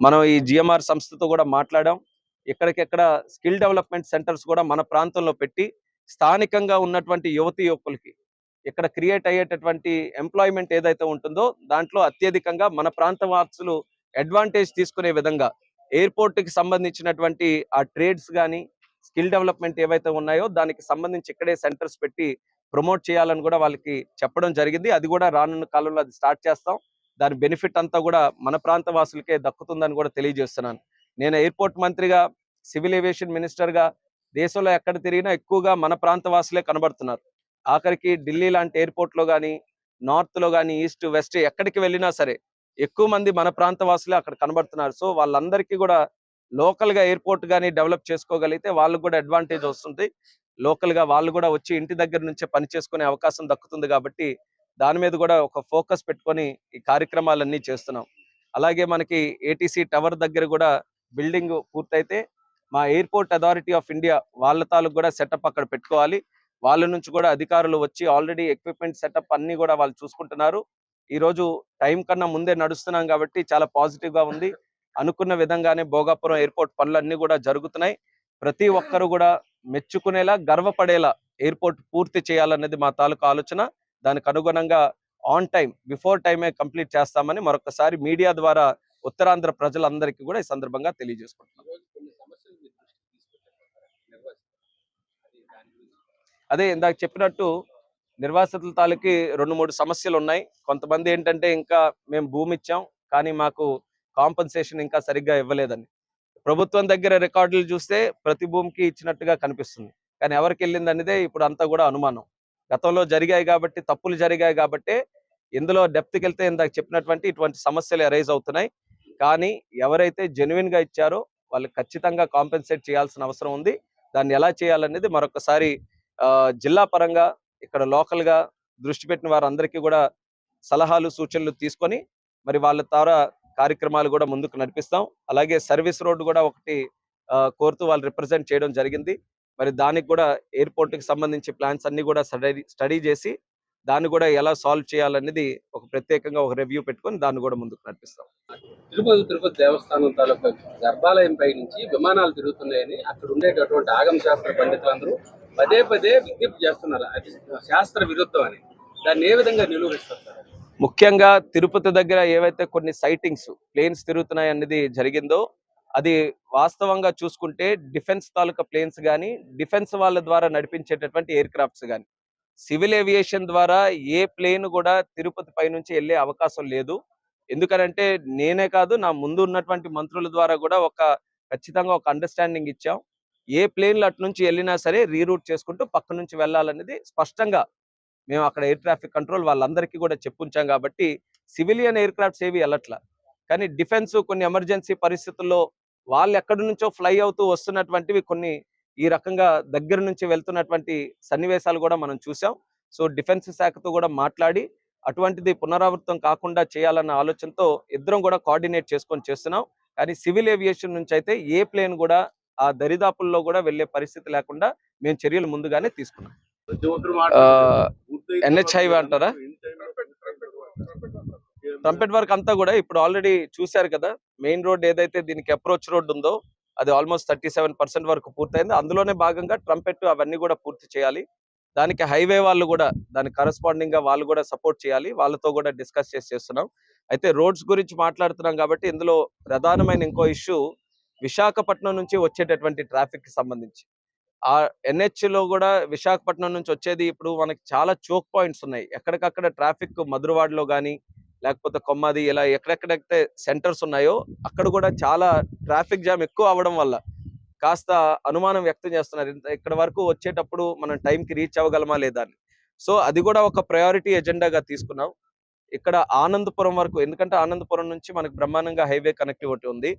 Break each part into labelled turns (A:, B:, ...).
A: మనం ఈ జిఎంఆర్ సంస్థతో కూడా మాట్లాడాం. ఎక్కడికెక్కడ స్కిల్ డెవలప్మెంట్ సెంటర్స్ కూడా మన ప్రాంతంలో పెట్టి స్థానికంగా ఉన్నటువంటి యువతి యువకులకి ఇక్కడ క్రియేట్ అయ్యేటటువంటి ఎంప్లాయ్మెంట్ ఏదైతే ఉంటుందో దాంట్లో అత్యధికంగా మన ప్రాంత వాసులు అడ్వాంటేజ్ తీసుకునే విధంగా ఎయిర్పోర్ట్కి సంబంధించినటువంటి ఆ ట్రేడ్స్ కానీ స్కిల్ డెవలప్మెంట్ ఏవైతే ఉన్నాయో దానికి సంబంధించి ఇక్కడే సెంటర్స్ పెట్టి ప్రమోట్ చేయాలని కూడా వాళ్ళకి చెప్పడం జరిగింది. అది కూడా రానున్న కాలంలో అది స్టార్ట్ చేస్తాం. దాని బెనిఫిట్ అంతా కూడా మన ప్రాంత వాసులకే దక్కుతుందని కూడా తెలియజేస్తున్నాను. నేను ఎయిర్పోర్ట్ మంత్రిగా సివిల్ ఏవియేషన్ మినిస్టర్గా దేశంలో ఎక్కడ తిరిగినా ఎక్కువగా మన ప్రాంత వాసులే కనబడుతున్నారు. ఆఖరికి ఢిల్లీ లాంటి ఎయిర్పోర్ట్లో కానీ నార్త్లో కానీ ఈస్ట్ వెస్ట్ ఎక్కడికి వెళ్ళినా సరే ఎక్కువ మంది మన ప్రాంత వాసులే అక్కడ కనబడుతున్నారు. సో వాళ్ళందరికీ కూడా లోకల్గా ఎయిర్పోర్ట్ కానీ డెవలప్ చేసుకోగలిగితే వాళ్ళకు కూడా అడ్వాంటేజ్ వస్తుంది. లోకల్గా వాళ్ళు కూడా వచ్చి ఇంటి దగ్గర నుంచే పని చేసుకునే అవకాశం దక్కుతుంది కాబట్టి దాని మీద కూడా ఒక ఫోకస్ పెట్టుకొని ఈ కార్యక్రమాలన్నీ చేస్తున్నాం. అలాగే మనకి ఏటీసీ టవర్ దగ్గర కూడా బిల్డింగ్ పూర్తయితే మా ఎయిర్పోర్ట్ అథారిటీ ఆఫ్ ఇండియా వాళ్ళ తాలూకు కూడా సెటప్ అక్కడ పెట్టుకోవాలి. వాళ్ళ నుంచి కూడా అధికారులు వచ్చి ఆల్రెడీ ఎక్విప్మెంట్ సెటప్ అన్ని కూడా వాళ్ళు చూసుకుంటున్నారు. ఈ రోజు టైం కన్నా ముందే నడుస్తున్నాం కాబట్టి చాలా పాజిటివ్గా ఉంది. అనుకున్న విధంగానే భోగాపురం ఎయిర్పోర్ట్ పనులన్నీ కూడా జరుగుతున్నాయి. ప్రతి ఒక్కరు కూడా మెచ్చుకునేలా గర్వపడేలా ఎయిర్పోర్ట్ పూర్తి చేయాలన్నది మా తాలూకు ఆలోచన. దానికి అనుగుణంగా ఆన్ టైం బిఫోర్ టైమే కంప్లీట్ చేస్తామని మరొకసారి మీడియా ద్వారా ఉత్తరాంధ్ర ప్రజలందరికీ కూడా ఈ సందర్భంగా తెలియజేసుకుంటున్నాం.
B: అది
A: ఇందాక చెప్పినట్టు నిర్వాసితుల తాలూకి రెండు మూడు సమస్యలు ఉన్నాయి కొంతమంది ఏంటంటే ఇంకా మేము భూమి ఇచ్చాం కానీ మాకు కాంపన్సేషన్ ఇంకా సరిగ్గా ఇవ్వలేదని. ప్రభుత్వం దగ్గర రికార్డులు చూస్తే ప్రతి భూమికి ఇచ్చినట్టుగా కనిపిస్తుంది. కానీ ఎవరికి వెళ్ళింది అనేదే ఇప్పుడు అంతా కూడా అనుమానం. గతంలో జరిగాయి కాబట్టి తప్పులు జరిగాయి కాబట్టి ఇందులో డెప్త్కి వెళ్తే ఇందాక చెప్పినటువంటి ఇటువంటి సమస్యలు అరైజ్ అవుతున్నాయి. కానీ ఎవరైతే జెన్యున్గా ఇచ్చారో వాళ్ళు ఖచ్చితంగా కాంపెన్సేట్ చేయాల్సిన అవసరం ఉంది. దాన్ని ఎలా చేయాలనేది మరొకసారి ఆ, జిల్లా పరంగా ఇక్కడ లోకల్గా దృష్టి పెట్టిన వారందరికీ కూడా సలహాలు సూచనలు తీసుకొని మరి వాళ్ళ ద్వారా కార్యక్రమాలు కూడా ముందుకు నడిపిస్తాం. అలాగే సర్వీస్ రోడ్ కూడా ఒకటి కోరుతూ వాళ్ళు రిప్రజెంట్ చేయడం జరిగింది. మరి దానికి కూడా ఎయిర్పోర్ట్కి సంబంధించి ప్లాన్స్ అన్ని కూడా స్టడీ స్టడీ చేసి దాన్ని కూడా ఎలా సాల్వ్ చేయాలనేది ఒక ప్రత్యేకంగా ఒక రివ్యూ పెట్టుకొని దాన్ని కూడా ముందుకు నడిపిస్తాం.
B: తిరుపతి తిరుపతి దేవస్థానం తాలూకా గర్భాలయం పై నుంచి విమానాలు తిరుగుతున్నాయని అక్కడ ఉండేటటువంటి ఆగమ శాస్త్ర పండితులందరూ పదే పదే విజ్ఞప్తి చేస్తున్నారు. అది శాస్త్ర విరుద్ధం అని. దాన్ని ఏ విధంగా నిలువరిస్తారు
A: ముఖ్యంగా తిరుపతి దగ్గర ఏవైతే కొన్ని సైటింగ్స్ ప్లేన్స్ తిరుగుతున్నాయి అనేది జరిగిందో అది వాస్తవంగా చూసుకుంటే డిఫెన్స్ తాలూకా ప్లేన్స్ కానీ డిఫెన్స్ వాళ్ళ ద్వారా నడిపించేటటువంటి ఎయిర్ క్రాఫ్ట్స్ కానీ సివిల్ ఏవియేషన్ ద్వారా ఏ ప్లేన్ కూడా తిరుపతి పై నుంచి వెళ్ళే అవకాశం లేదు. ఎందుకనంటే నేనే కాదు నా ముందు ఉన్నటువంటి మంత్రుల ద్వారా కూడా ఒక ఖచ్చితంగా ఒక అండర్స్టాండింగ్ ఇచ్చాం. ఏ ప్లేన్లు అటు నుంచి వెళ్ళినా సరే రీరూట్ చేసుకుంటూ పక్క నుంచి వెళ్ళాలనేది స్పష్టంగా మేము అక్కడ ఎయిర్ ట్రాఫిక్ కంట్రోల్ వాళ్ళందరికీ కూడా చెప్పుంచాం కాబట్టి సివిలియన్ ఎయిర్ క్రాఫ్ట్స్ ఏవి వెళ్ళట్లా. కానీ డిఫెన్స్ కొన్ని ఎమర్జెన్సీ పరిస్థితుల్లో వాళ్ళు ఎక్కడి నుంచో ఫ్లై అవుతూ వస్తున్నటువంటివి కొన్ని ఈ రకంగా దగ్గర నుంచి వెళ్తున్నటువంటి సన్నివేశాలు కూడా మనం చూసాం సో డిఫెన్స్ శాఖతో కూడా మాట్లాడి అటువంటిది పునరావృతం కాకుండా చేయాలన్న ఆలోచనతో ఇద్దరం కూడా కోఆర్డినేట్ చేసుకొని చేస్తున్నాం. కానీ సివిల్ ఏవియేషన్ నుంచి అయితే ఏ ప్లేన్ కూడా ఆ దరిదాపుల్లో కూడా వెళ్ళే పరిస్థితి లేకుండా మేము చర్యలు ముందుగానే తీసుకున్నాం. highway అంటారా? ట్రంపెట్ వర్క్ అంతా కూడా ఇప్పుడు ఆల్రెడీ చూశారు కదా మెయిన్ రోడ్ ఏదైతే దీనికి అప్రోచ్ రోడ్ ఉందో అది ఆల్మోస్ట్ థర్టీ సెవెన్ పర్సెంట్ వరకు పూర్తయింది. అందులోనే భాగంగా ట్రంపెట్ అవన్నీ కూడా పూర్తి చేయాలి. దానికి హైవే వాళ్ళు కూడా దానికి కరస్పాండింగ్గా వాళ్ళు కూడా సపోర్ట్ చేయాలి. వాళ్ళతో కూడా డిస్కస్ చేసి చేస్తున్నాం. అయితే రోడ్స్ గురించి మాట్లాడుతున్నాం కాబట్టి ఇందులో ప్రధానమైన ఇంకో ఇష్యూ విశాఖపట్నం నుంచి వచ్చేటటువంటి ట్రాఫిక్కి సంబంధించి. ఆ ఎన్హెచ్లో కూడా విశాఖపట్నం నుంచి వచ్చేది ఇప్పుడు మనకి చాలా చోక్ పాయింట్స్ ఉన్నాయి. ఎక్కడికక్కడ ట్రాఫిక్ మధురవాడలో కానీ లేకపోతే కొమ్మది ఇలా ఎక్కడెక్కడైతే సెంటర్స్ ఉన్నాయో అక్కడ కూడా చాలా ట్రాఫిక్ జామ్ ఎక్కువ అవ్వడం వల్ల కాస్త అనుమానం వ్యక్తం చేస్తున్నారు. ఇక్కడ వరకు వచ్చేటప్పుడు మనం టైంకి రీచ్ అవ్వగలమా లేదా అని. సో అది కూడా ఒక ప్రయారిటీ ఎజెండాగా తీసుకున్నాం. ఇక్కడ ఆనందపురం వరకు ఎందుకంటే ఆనందపురం నుంచి మనకు బ్రహ్మాండంగా హైవే కనెక్టివిటీ ఉంది.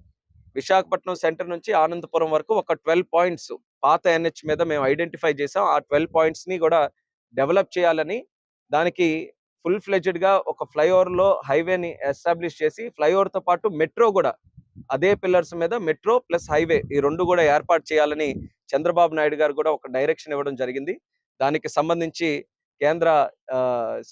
A: విశాఖపట్నం సెంటర్ నుంచి ఆనందపురం వరకు ఒక ట్వెల్వ్ పాయింట్స్ పాత ఎన్హెచ్ మీద మేము ఐడెంటిఫై చేసాం ఆ ట్వెల్వ్ పాయింట్స్ని కూడా డెవలప్ చేయాలని దానికి ఫుల్ ఫ్లెజ్డ్గా ఒక ఫ్లైఓవర్లో హైవేని ఎస్టాబ్లిష్ చేసి ఫ్లైఓవర్తో పాటు మెట్రో కూడా అదే పిల్లర్స్ మీద మెట్రో ప్లస్ హైవే ఈ రెండు కూడా ఏర్పాటు చేయాలని చంద్రబాబు నాయుడు గారు కూడా ఒక డైరెక్షన్ ఇవ్వడం జరిగింది. దానికి సంబంధించి కేంద్ర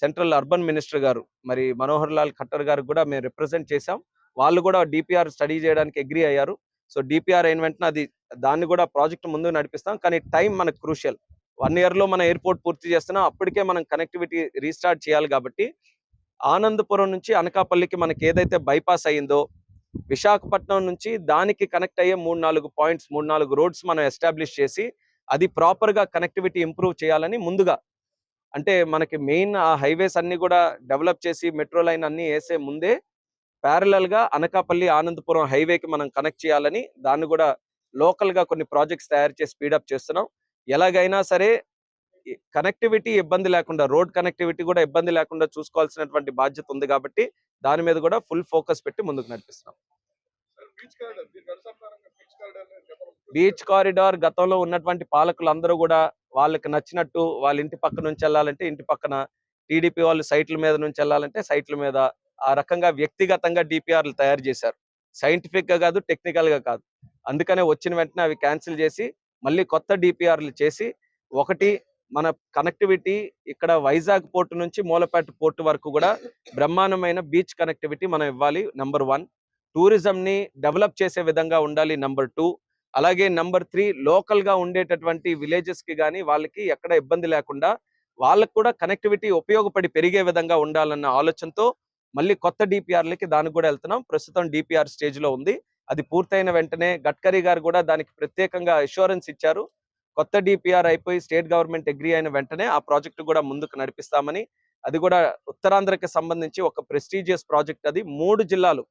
A: సెంట్రల్ అర్బన్ మినిస్టర్ గారు మరి మనోహర్ లాల్ ఖట్టర్ గారు కూడా మేము రిప్రజెంట్ చేశాం. వాళ్ళు కూడా డిపిఆర్ స్టడీ చేయడానికి అగ్రి అయ్యారు. సో డిపిఆర్ అయిన వెంటనే అది దాన్ని కూడా ప్రాజెక్ట్ ముందు నడిపిస్తాం. కానీ టైం మనకు క్రూషియల్. వన్ ఇయర్లో మన ఎయిర్పోర్ట్ పూర్తి చేస్తున్నాం అప్పటికే మనం కనెక్టివిటీ రీస్టార్ట్ చేయాలి కాబట్టి ఆనందపురం నుంచి అనకాపల్లికి మనకి ఏదైతే బైపాస్ అయిందో విశాఖపట్నం నుంచి దానికి కనెక్ట్ అయ్యే మూడు నాలుగు పాయింట్స్ మూడు నాలుగు రోడ్స్ మనం ఎస్టాబ్లిష్ చేసి అది ప్రాపర్గా కనెక్టివిటీ ఇంప్రూవ్ చేయాలని ముందుగా అంటే మనకి మెయిన్ ఆ హైవేస్ అన్ని కూడా డెవలప్ చేసి మెట్రో లైన్ అన్ని వేసే ముందే ప్యారలల్గా అనకాపల్లి ఆనందపురం హైవేకి మనం కనెక్ట్ చేయాలని దాన్ని కూడా లోకల్గా కొన్ని ప్రాజెక్ట్స్ తయారు చేసి స్పీడప్ చేస్తున్నాం. ఎలాగైనా సరే కనెక్టివిటీ ఇబ్బంది లేకుండా రోడ్ కనెక్టివిటీ కూడా ఇబ్బంది లేకుండా చూసుకోవాల్సినటువంటి బాధ్యత ఉంది కాబట్టి దాని మీద కూడా ఫుల్ ఫోకస్ పెట్టి ముందుకు నడిపిస్తున్నాం. బీచ్ కారిడార్ గతంలో ఉన్నటువంటి పాలకులు అందరూ కూడా వాళ్ళకి నచ్చినట్టు వాళ్ళ ఇంటి పక్క నుంచి వెళ్ళాలంటే ఇంటి పక్కన టీడీపీ వాళ్ళు సైట్ల మీద నుంచి వెళ్ళాలంటే సైట్ల మీద ఆ రకంగా వ్యక్తిగతంగా డిపిఆర్లు తయారు చేశారు. సైంటిఫిక్గా కాదు టెక్నికల్గా కాదు. అందుకనే వచ్చిన వెంటనే అవి క్యాన్సిల్ చేసి మళ్ళీ కొత్త డిపిఆర్లు చేసి ఒకటి మన కనెక్టివిటీ ఇక్కడ వైజాగ్ పోర్టు నుంచి మూలపేట పోర్టు వరకు కూడా బ్రహ్మాండమైన బీచ్ కనెక్టివిటీ మనం ఇవ్వాలి నెంబర్ వన్. టూరిజం ని డెవలప్ చేసే విధంగా ఉండాలి నెంబర్ టూ. అలాగే నెంబర్ త్రీ లోకల్గా ఉండేటటువంటి విలేజెస్కి కానీ వాళ్ళకి ఎక్కడ ఇబ్బంది లేకుండా వాళ్ళకు కూడా కనెక్టివిటీ ఉపయోగపడి పెరిగే విధంగా ఉండాలన్న ఆలోచనతో మళ్ళీ కొత్త డిపిఆర్లకి దానికి కూడా వెళ్తున్నాం. ప్రస్తుతం డిపిఆర్ స్టేజ్లో ఉంది. అది పూర్తయిన వెంటనే గడ్కరీ గారు కూడా దానికి ప్రత్యేకంగా అష్యూరెన్స్ ఇచ్చారు. కొత్త డిపిఆర్ అయిపోయి స్టేట్ గవర్నమెంట్ అగ్రి అయిన వెంటనే ఆ ప్రాజెక్ట్ కూడా ముందుకు నడిపిస్తామని అది కూడా ఉత్తరాంధ్రకి సంబంధించి ఒక ప్రెస్టీజియస్ ప్రాజెక్ట్ అది. మూడు జిల్లాలు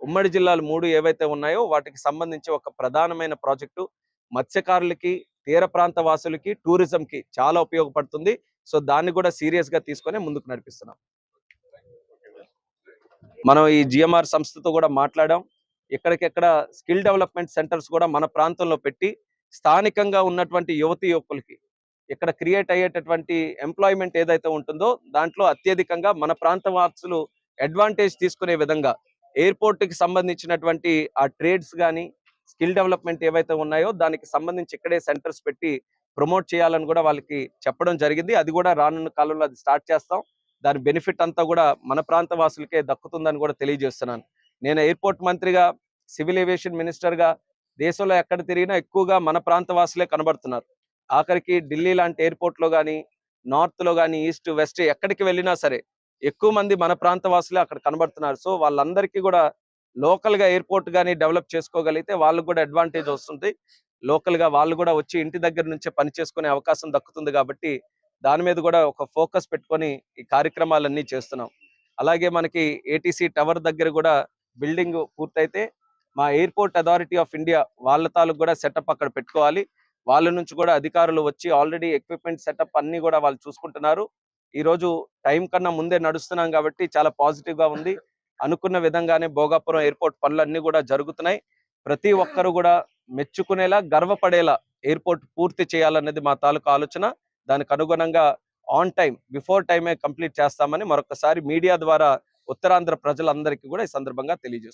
A: ఉమ్మడి జిల్లాలు మూడు ఏవైతే ఉన్నాయో వాటికి సంబంధించి ఒక ప్రధానమైన ప్రాజెక్టు. మత్స్యకారులకి తీర ప్రాంత వాసులకి టూరిజం కి చాలా ఉపయోగపడుతుంది. సో దాన్ని కూడా సీరియస్గా తీసుకొని ముందుకు నడిపిస్తున్నాం. మనం ఈ జిఎంఆర్ సంస్థతో కూడా మాట్లాడాం. ఎక్కడికెక్కడ స్కిల్ డెవలప్మెంట్ సెంటర్స్ కూడా మన ప్రాంతంలో పెట్టి స్థానికంగా ఉన్నటువంటి యువతి యువకులకి ఇక్కడ క్రియేట్ అయ్యేటటువంటి ఎంప్లాయ్మెంట్ ఏదైతే ఉంటుందో దాంట్లో అత్యధికంగా మన ప్రాంత వాసులు అడ్వాంటేజ్ తీసుకునే విధంగా ఎయిర్పోర్ట్కి సంబంధించినటువంటి ఆ ట్రేడ్స్ కానీ స్కిల్ డెవలప్మెంట్ ఏవైతే ఉన్నాయో దానికి సంబంధించి ఇక్కడే సెంటర్స్ పెట్టి ప్రమోట్ చేయాలని కూడా వాళ్ళకి చెప్పడం జరిగింది. అది కూడా రానున్న కాలంలో అది స్టార్ట్ చేస్తాం. దాని బెనిఫిట్ అంతా కూడా మన ప్రాంత వాసులకే దక్కుతుందని కూడా తెలియజేస్తున్నాను. నేను ఎయిర్పోర్ట్ మంత్రిగా సివిల్ ఏవియేషన్ మినిస్టర్గా దేశంలో ఎక్కడ తిరిగినా ఎక్కువగా మన ప్రాంత వాసులే కనబడుతున్నారు. ఆఖరికి ఢిల్లీ లాంటి ఎయిర్పోర్ట్లో కానీ నార్త్లో కానీ ఈస్ట్ వెస్ట్ ఎక్కడికి వెళ్ళినా సరే ఎక్కువ మంది మన ప్రాంత వాసులే అక్కడ కనబడుతున్నారు. సో వాళ్ళందరికీ కూడా లోకల్గా ఎయిర్పోర్ట్ కానీ డెవలప్ చేసుకోగలిగితే వాళ్ళకు కూడా అడ్వాంటేజ్ వస్తుంది. లోకల్గా వాళ్ళు కూడా వచ్చి ఇంటి దగ్గర నుంచే పని చేసుకునే అవకాశం దక్కుతుంది కాబట్టి దాని మీద కూడా ఒక ఫోకస్ పెట్టుకొని ఈ కార్యక్రమాలన్నీ చేస్తున్నాం. అలాగే మనకి ఏటీసీ టవర్ దగ్గర కూడా బిల్డింగ్ పూర్తయితే మా ఎయిర్పోర్ట్ అథారిటీ ఆఫ్ ఇండియా వాళ్ళ తాలూకు కూడా సెటప్ అక్కడ పెట్టుకోవాలి. వాళ్ళ నుంచి కూడా అధికారులు వచ్చి ఆల్రెడీ ఎక్విప్మెంట్ సెటప్ అన్ని కూడా వాళ్ళు చూసుకుంటున్నారు. ఈ రోజు టైం కన్నా ముందే నడుస్తున్నాం కాబట్టి చాలా పాజిటివ్గా ఉంది. అనుకున్న విధంగానే భోగాపురం ఎయిర్పోర్ట్ పనులన్నీ కూడా జరుగుతున్నాయి. ప్రతి ఒక్కరు కూడా మెచ్చుకునేలా గర్వపడేలా ఎయిర్పోర్ట్ పూర్తి చేయాలన్నది మా తాలూకు ఆలోచన. దానికి అనుగుణంగా ఆన్ టైం బిఫోర్ టైమే కంప్లీట్ చేస్తామని మరొకసారి మీడియా ద్వారా ఉత్తరాంధ్ర ప్రజలందరికీ కూడా ఈ సందర్భంగా తెలియజేస్తుంది